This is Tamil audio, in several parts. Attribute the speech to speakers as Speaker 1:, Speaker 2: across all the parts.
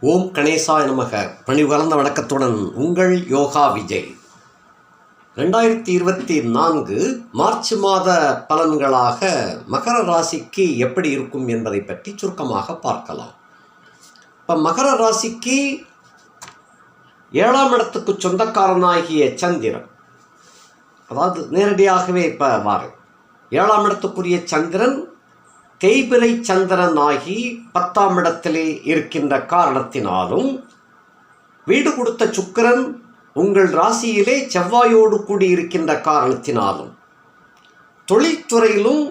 Speaker 1: ஓம் கணேசாய நமக. பணிவு கலந்த வணக்கத்துடன் உங்கள் யோகா விஜய். ரெண்டாயிரத்தி இருபத்தி நான்கு மார்ச் மாத பலன்களாக மகர ராசிக்கு எப்படி இருக்கும் என்பதை பற்றி சுருக்கமாக பார்க்கலாம். இப்போ மகர ராசிக்கு ஏழாம் இடத்துக்கு சொந்தக்காரனாகிய சந்திரன். அதாவது நேரடியாகவே இப்போ வாரு. ஏழாம் இடத்துக்குரிய சந்திரன் தேய்பிரை சந்திரனாகி பத்தாம் இடத்திலே இருக்கின்ற காரணத்தினாலும் வீடு கொடுத்த சுக்கிரன் உங்கள் ராசியிலே செவ்வாயோடு கூடியிருக்கின்ற காரணத்தினாலும் தொழில்துறையிலும்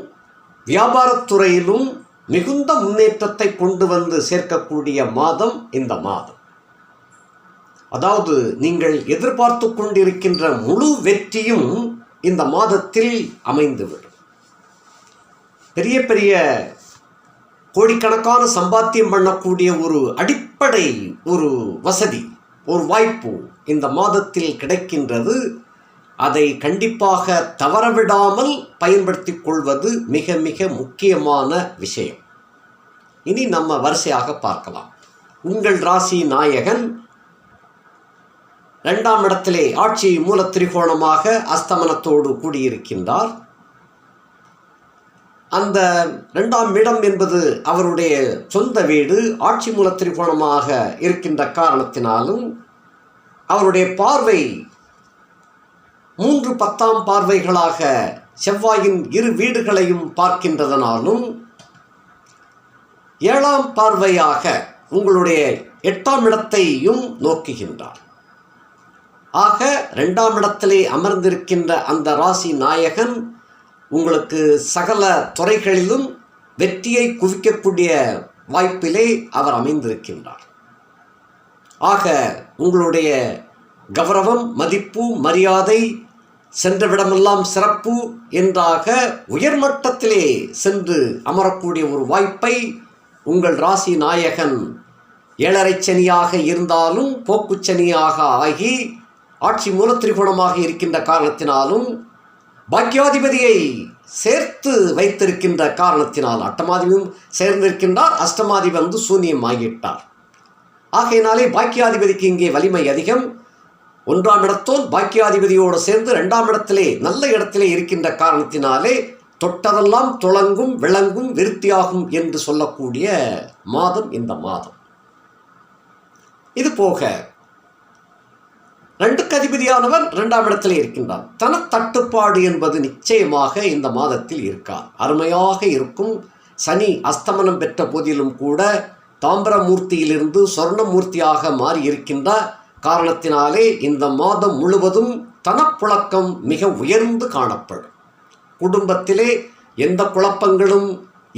Speaker 1: வியாபாரத்துறையிலும் மிகுந்த முன்னேற்றத்தை கொண்டு வந்து சேர்க்கக்கூடிய மாதம் இந்த மாதம். அதாவது நீங்கள் எதிர்பார்த்து கொண்டிருக்கின்ற முழு வெற்றியும் இந்த மாதத்தில் அமைந்துவிடும். பெரிய பெரிய கோடிக்கணக்கான சம்பாத்தியம் பண்ணக்கூடிய ஒரு அடிப்படை ஒரு வசதி ஒரு வாய்ப்பு இந்த மாதத்தில் கிடைக்கின்றது. அதை கண்டிப்பாக தவறவிடாமல் பயன்படுத்தி கொள்வது மிக மிக முக்கியமான விஷயம். இனி நம்ம வரிசையாக பார்க்கலாம். உங்கள் ராசி நாயகன் இரண்டாம் இடத்திலே ஆட்சி மூல திரிகோணமாக அஸ்தமனத்தோடு கூடியிருக்கின்றார். அந்த ரெண்டாம் இடம் என்பது அவருடைய சொந்த வீடு ஆட்சி மூல திரிகோணமாக இருக்கின்ற காரணத்தினாலும் அவருடைய பார்வை மூன்று பத்தாம் பார்வைகளாக செவ்வாயின் இரு வீடுகளையும் பார்க்கின்றதனாலும் ஏழாம் பார்வையாக உங்களுடைய எட்டாம் இடத்தையும் நோக்குகின்றார். ஆக ரெண்டாம் இடத்திலே அமர்ந்திருக்கின்ற அந்த ராசி நாயகன் உங்களுக்கு சகல துறைகளிலும் வெற்றியை குவிக்கக்கூடிய வாய்ப்பிலே அவர் அமைந்திருக்கின்றார். ஆக உங்களுடைய கௌரவம் மதிப்பு மரியாதை சென்றவிடமெல்லாம் சிறப்பு என்றாக உயர்மட்டத்திலே சென்று அமரக்கூடிய ஒரு வாய்ப்பை உங்கள் ராசி நாயகன் ஏழரை சனியாக இருந்தாலும் போக்குச்சனியாக ஆகி ஆட்சி மூலத்திரிகோணமாக இருக்கின்ற காரணத்தினாலும் பாக்கியாதிபதியை சேர்த்து வைத்திருக்கின்ற காரணத்தினால் அட்டமாதிபதியும் சேர்ந்திருக்கின்றார். அஷ்டமாதிபதி வந்து சூன்யம் ஆகிவிட்டார். ஆகையினாலே பாக்கியாதிபதிக்கு இங்கே வலிமை அதிகம். ஒன்றாம் இடத்தோன் பாக்கியாதிபதியோடு சேர்ந்து ரெண்டாம் இடத்திலே நல்ல இடத்திலே இருக்கின்ற காரணத்தினாலே தொட்டதெல்லாம் துளங்கும் விளங்கும் விருத்தியாகும் என்று சொல்லக்கூடிய மாதம் இந்த மாதம். இது போக ரெண்டுக்கு அதிபதியானவன் இரண்டாம் இடத்தில் இருக்கின்றான் தன தட்டுப்பாடு என்பது நிச்சயமாக இந்த மாதத்தில் இருக்கார் அருமையாக இருக்கும். சனி அஸ்தமனம் பெற்ற போதிலும் கூட தாம்பரமூர்த்தியிலிருந்து சொர்ணமூர்த்தியாக மாறி இருக்கின்ற காரணத்தினாலே இந்த மாதம் முழுவதும் தனப்புழக்கம் மிக உயர்ந்து காணப்படும். குடும்பத்திலே எந்த குழப்பங்களும்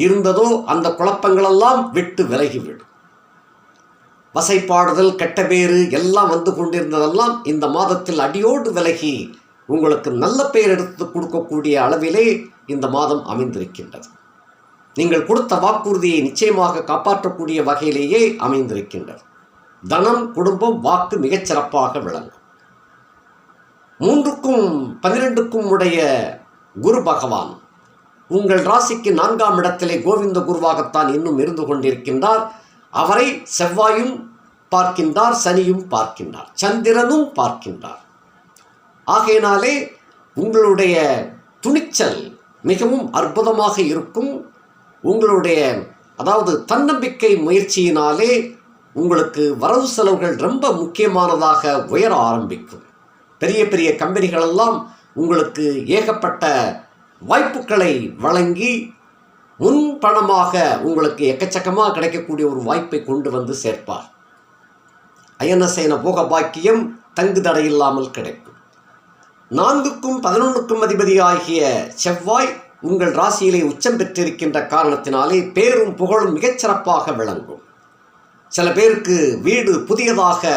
Speaker 1: இருந்ததோ அந்த குழப்பங்களெல்லாம் விட்டு விலகிவிடும். வசைப்பாடுதல் கெட்ட பேரு எல்லாம் வந்து கொண்டிருந்ததெல்லாம் இந்த மாதத்தில் அடியோடு விலகி உங்களுக்கு நல்ல பெயர் எடுத்து கொடுக்கக்கூடிய அளவிலே இந்த மாதம் அமைந்திருக்கின்றது. நீங்கள் கொடுத்த வாக்குறுதியை நிச்சயமாக காப்பாற்றக்கூடிய வகையிலேயே அமைந்திருக்கின்றது. தனம் குடும்பம் வாக்கு மிகச் சிறப்பாக விளங்கும். மூன்றுக்கும் பன்னிரெண்டுக்கும் உடைய குரு பகவான் உங்கள் ராசிக்கு நான்காம் இடத்திலே கோவிந்த குருவாகத்தான் இன்னும் இருந்து கொண்டிருக்கின்றார். அவரை செவ்வாயும் பார்க்கின்றார் சனியும் பார்க்கின்றார் சந்திரனும் பார்க்கின்றார். ஆகையினாலே உங்களுடைய துணிச்சல் மிகவும் அற்புதமாக இருக்கும். உங்களுடைய அதாவது தன்னம்பிக்கை முயற்சியினாலே உங்களுக்கு வரவு செலவுகள் ரொம்ப முக்கியமானதாக உயர ஆரம்பிக்கும். பெரிய பெரிய கம்பெனிகளெல்லாம் உங்களுக்கு ஏகப்பட்ட வாய்ப்புகளை வழங்கி முன் பணமாக உங்களுக்கு எக்கச்சக்கமாக கிடைக்கக்கூடிய ஒரு வாய்ப்பை கொண்டு வந்து சேர்ப்பார். அயனசேன போக பாக்கியம் தங்கு தடையில்லாமல் கிடைக்கும். நான்குக்கும் பதினொன்றுக்கும் அதிபதியாகிய செவ்வாய் உங்கள் ராசியிலே உச்சம் பெற்றிருக்கின்ற காரணத்தினாலே பேரும் புகழும் மிகச்சிறப்பாக விளங்கும். சில பேருக்கு வீடு புதியதாக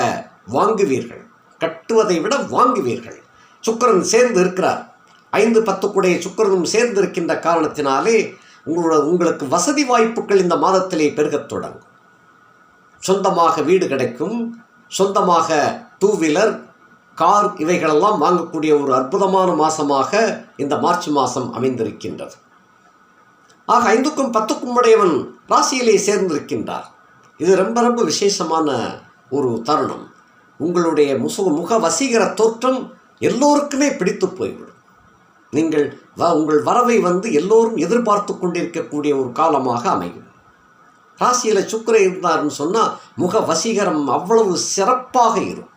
Speaker 1: வாங்குவீர்கள் கட்டுவதை விட வாங்குவீர்கள். சுக்கரன் சேர்ந்து இருக்கிறார் ஐந்து பத்துக்குடைய சுக்கரனும் சேர்ந்து இருக்கின்ற காரணத்தினாலே உங்களோட உங்களுக்கு வசதி வாய்ப்புகள் இந்த மாதத்திலே பெருகத் தொடங்கும். சொந்தமாக வீடு கிடைக்கும் சொந்தமாக டூ வீலர் கார் இவைகளெல்லாம் வாங்கக்கூடிய ஒரு அற்புதமான மாதமாக இந்த மார்ச் மாதம் அமைந்திருக்கின்றது. ஆக ஐந்துக்கும் பத்துக்கும் உடையவன் ராசியிலே சேர்ந்திருக்கின்றார். இது ரொம்ப ரொம்ப விசேஷமான ஒரு தருணம். உங்களுடைய முசு முக வசீகர தோற்றம் எல்லோருக்குமே பிடித்து போய்விடும். நீங்கள் உங்கள் வரவை வந்து எல்லோரும் எதிர்பார்த்து கொண்டிருக்கக்கூடிய ஒரு காலமாக அமையும். ராசியில் சுக்கிரன் இருந்தாருன்னு சொன்னால் முக வசீகரம் அவ்வளவு சிறப்பாக இருக்கும்.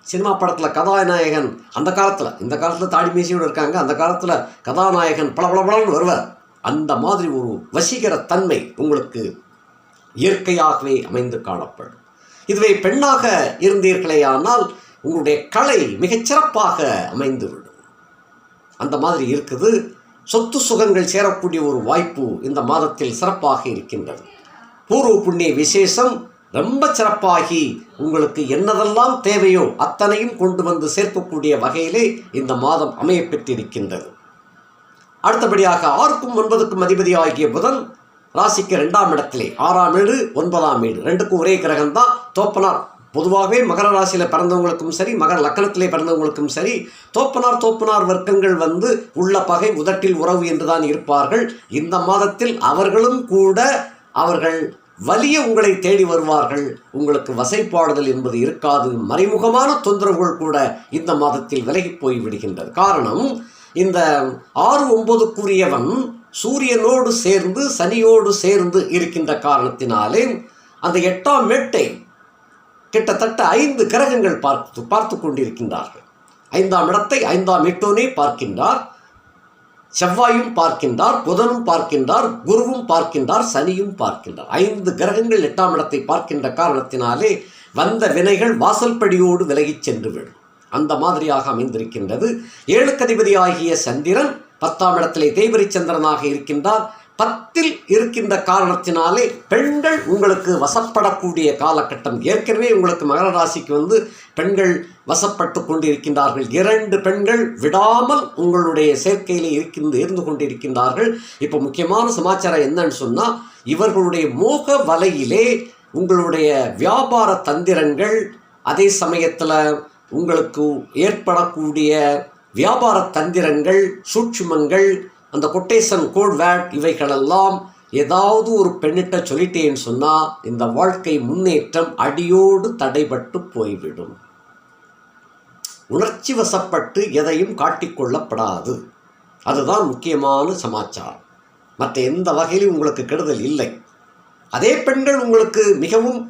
Speaker 1: சினிமா படத்தில் கதாநாயகன் அந்த காலத்தில் இந்த காலத்தில் தாடி மீசியோடு இருக்காங்க அந்த காலத்தில் கதாநாயகன் பளபளபளன்னு வருவார். அந்த மாதிரி ஒரு வசீகர தன்மை உங்களுக்கு இயற்கையாகவே அமைந்து காணப்படும். இதுவே பெண்ணாக இருந்தீர்களேயானால் உங்களுடைய கலை மிகச்சிறப்பாக அமைந்துவிடும். அந்த மாதிரி இருக்குது. சொத்து சுகங்கள் சேரக்கூடிய ஒரு வாய்ப்பு இந்த மாதத்தில் சிறப்பாக இருக்கின்றது. பூர்வ புண்ணிய விசேஷம் ரொம்ப சிறப்பாகி உங்களுக்கு என்னதெல்லாம் தேவையோ அத்தனையும் கொண்டு வந்து சேர்க்கக்கூடிய வகையிலே இந்த மாதம் அமையப்பெற்றிருக்கின்றது அடுத்தபடியாக ஆறுக்கும் ஒன்பதுக்கும் அதிபதி ஆகிய புதன் ராசிக்கு ரெண்டாம் இடத்திலே ஆறாம் ஏடு ஒன்பதாம் ஏடு ரெண்டுக்கும் ஒரே கிரகம்தான் தோப்பனார். பொதுவாகவே மகர ராசியில் பிறந்தவங்களுக்கும் சரி மகர லக்கணத்திலே பிறந்தவங்களுக்கும் சரி தோப்பனார் தோப்பனார் வர்க்கங்கள் வந்து உள்ள பகை உதட்டில் உறவு என்றுதான் இருப்பார்கள். இந்த மாதத்தில் அவர்களும் கூட அவர்கள் வலிய உங்களை தேடி வருவார்கள். உங்களுக்கு வசைப்பாடுதல் என்பது இருக்காது. மறைமுகமான தொந்தரவுகள் கூட இந்த மாதத்தில் விலகி போய் விடுகின்றது. காரணம் இந்த ஆறு ஒன்பதுக்குரியவன் சூரியனோடு சேர்ந்து சனியோடு சேர்ந்து இருக்கின்ற காரணத்தினாலே அந்த எட்டாம் மேட்டை கிட்டத்தட்ட ஐந்து கிரகங்கள் பார்த்து பார்த்து கொண்டிருக்கின்றார்கள். ஐந்தாம் இடத்தை ஐந்தாம் எட்டோனே பார்க்கின்றார். செவ்வாயும் பார்க்கின்றார் புதனும் பார்க்கின்றார் குருவும் பார்க்கின்றார் சனியும் பார்க்கின்றார். ஐந்து கிரகங்கள் எட்டாம் இடத்தை பார்க்கின்ற காரணத்தினாலே வந்த வினைகள் வாசல்படியோடு விலகிச் சென்றுவிடும். அந்த மாதிரியாக அமைந்திருக்கின்றது. ஏழுக்கதிபதி ஆகிய சந்திரன் பத்தாம் இடத்திலே தேவரிச்சந்திரனாக சந்திரனாக இருக்கின்றார். பத்தில் இருக்கின்ற காரணத்தினாலே பெண்கள் உங்களுக்கு வசப்படக்கூடிய காலகட்டம். ஏற்கனவே உங்களுக்கு மகர ராசிக்கு வந்து பெண்கள் வசப்பட்டு கொண்டிருக்கின்றார்கள். இரண்டு பெண்கள் விடாமல் உங்களுடைய சேர்க்கையிலே இருக்கின்ற இருந்து கொண்டிருக்கின்றார்கள். இப்போ முக்கியமான சமாச்சாரம் என்னன்னு சொன்னால் இவர்களுடைய மோக வலையிலே உங்களுடைய வியாபார தந்திரங்கள் அதே சமயத்தில் உங்களுக்கு ஏற்படக்கூடிய வியாபார தந்திரங்கள் சூட்சுமங்கள் அந்த கொட்டேஷன் கோட் வேட் இவைகளெல்லாம் ஏதாவது ஒரு பெண்ணிட்ட சொல்லிட்டேன்னு சொன்னால் இந்த வாழ்க்கை முன்னேற்றம் அடியோடு தடைபட்டு போய்விடும். உணர்ச்சி வசப்பட்டு எதையும் காட்டிக்கொள்ளப்படாது அதுதான் முக்கியமான சமாச்சாரம். மற்ற எந்த வகையிலும் உங்களுக்கு கெடுதல் இல்லை. அதே பெண்கள் உங்களுக்கு மிகவும்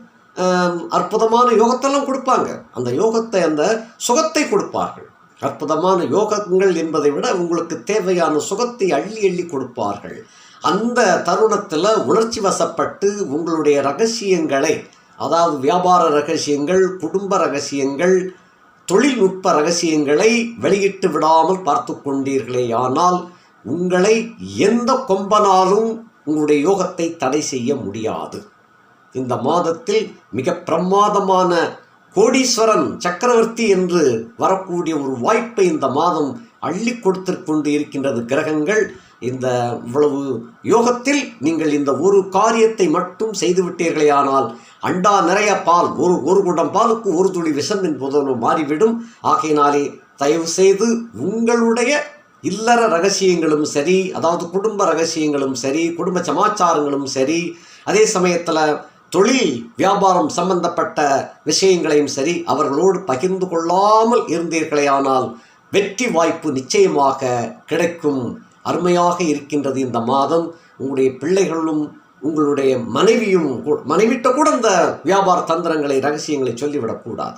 Speaker 1: அற்புதமான யோகத்தெல்லாம் கொடுப்பாங்க. அந்த யோகத்தை அந்த சுகத்தை கொடுப்பார்கள். அற்புதமான யோகங்கள் என்பதை விட உங்களுக்கு தேவையான சுகத்தை அள்ளி அள்ளி கொடுப்பார்கள். அந்த தருணத்தில் உணர்ச்சி வசப்பட்டு உங்களுடைய ரகசியங்களை அதாவது வியாபார ரகசியங்கள் குடும்ப ரகசியங்கள் தொழில்நுட்ப ரகசியங்களை வெளியிட்டு விடாமல் பார்த்து கொண்டீர்களேயானால் உங்களை எந்த கொம்பனாலும் உங்களுடைய யோகத்தை தடை செய்ய முடியாது. இந்த மாதத்தில் மிக பிரமாதமான கோடீஸ்வரன் சக்கரவர்த்தி என்று வரக்கூடிய ஒரு வாய்ப்பை இந்த மாதம் அள்ளி கொடுத்து கொண்டு இருக்கின்றது கிரகங்கள். இந்த இவ்வளவு யோகத்தில் நீங்கள் இந்த ஒரு காரியத்தை மட்டும் செய்துவிட்டீர்களே ஆனால் அண்டா நிறைய பால் ஒரு ஒரு குடம் பாலுக்கு ஒரு துளி விஷம் என்பதோடு மாறிவிடும். ஆகையினாலே தயவு செய்து உங்களுடைய இல்லற ரகசியங்களும் சரி அதாவது குடும்ப ரகசியங்களும் சரி குடும்ப சமாச்சாரங்களும் சரி அதே சமயத்தில் தொழில் வியாபாரம் சம்பந்தப்பட்ட விஷயங்களையும் சரி அவர்களோடு பகிர்ந்து கொள்ளாமல் இருந்தீர்களேயானால் வெற்றி வாய்ப்பு நிச்சயமாக கிடைக்கும். அருமையாக இருக்கின்றது இந்த மாதம். உங்களுடைய பிள்ளைகளும் உங்களுடைய மனைவியும் கூ- மனைவிட்ட கூட இந்த வியாபார தந்திரங்களை ரகசியங்களை சொல்லிவிடக்கூடாது.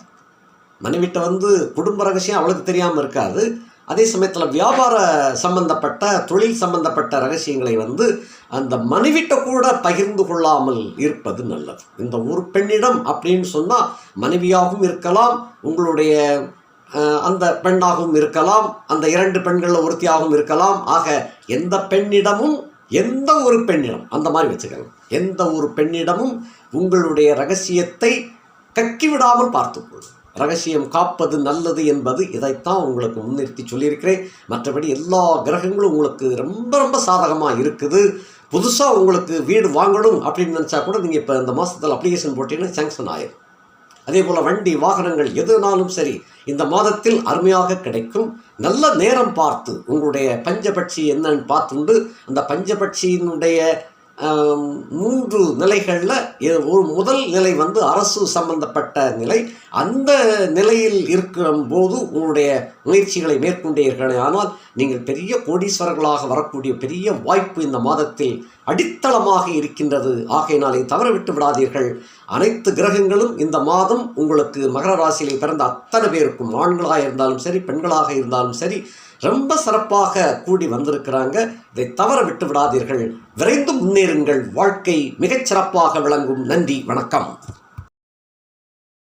Speaker 1: மனைவிட்ட வந்து குடும்ப ரகசியம் அவளுக்கு தெரியாமல் இருக்காது. அதே சமயத்தில் வியாபார சம்பந்தப்பட்ட தொழில் சம்பந்தப்பட்ட ரகசியங்களை வந்து அந்த மனைவிட்ட கூட பகிர்ந்து கொள்ளாமல் இருப்பது நல்லது. இந்த ஒரு பெண்ணிடம் அப்படின்னு சொன்னால் மனைவியாகவும் இருக்கலாம் உங்களுடைய அந்த பெண்ணாகவும் இருக்கலாம் அந்த இரண்டு பெண்களில் ஒருத்தியாகவும் இருக்கலாம். ஆக எந்த பெண்ணிடமும் எந்த ஒரு பெண்ணிடம் அந்த மாதிரி வச்சுக்கோங்க. எந்த ஒரு பெண்ணிடமும் உங்களுடைய ரகசியத்தை கக்கிவிடாமல் பார்த்துக்கொள்ளும் ரகசியம் காப்பது நல்லது என்பது இதைத்தான் உங்களுக்கு முன்னிறுத்தி சொல்லியிருக்கிறேன். மற்றபடி எல்லா கிரகங்களும் உங்களுக்கு ரொம்ப ரொம்ப சாதகமாக இருக்குது. புதுசாக உங்களுக்கு வீடு வாங்கணும் அப்படின்னு நினச்சா கூட நீங்கள் இப்போ இந்த மாதத்தில் அப்ளிகேஷன் போட்டீங்கன்னா சேங்ஷன் ஆயிரும் அதே போல் வண்டி வாகனங்கள் எதுனாலும் சரி இந்த மாதத்தில் அருமையாக கிடைக்கும். நல்ல நேரம் பார்த்து உங்களுடைய பஞ்சபட்சி என்னன்னு பார்த்துண்டு அந்த பஞ்சபட்சியினுடைய மூன்று நிலைகளில் ஒரு முதல் நிலை வந்து அரசு சம்பந்தப்பட்ட நிலை. அந்த நிலையில் இருக்கிற போது உங்களுடைய முயற்சிகளை மேற்கொண்டீர்களே ஆனால் நீங்கள் பெரிய கோடீஸ்வரர்களாக வரக்கூடிய பெரிய வாய்ப்பு இந்த மாதத்தில் அடித்தளமாக இருக்கின்றது. ஆகையினாலே தவறவிட்டு விடாதீர்கள். அனைத்து கிரகங்களும் இந்த மாதம் உங்களுக்கு மகர ராசியில் பிறந்த அத்தனை பேருக்கும் ஆண்களாக இருந்தாலும் சரி பெண்களாக இருந்தாலும் சரி ரொம்ப சிறப்பாக கூடி வந்திருக்கிறாங்க. இதை தவற விட்டு விடாதீர்கள். விரைந்து முன்னேறுங்கள். வாழ்க்கை மிகச் சிறப்பாக விளங்கும். நன்றி. வணக்கம்.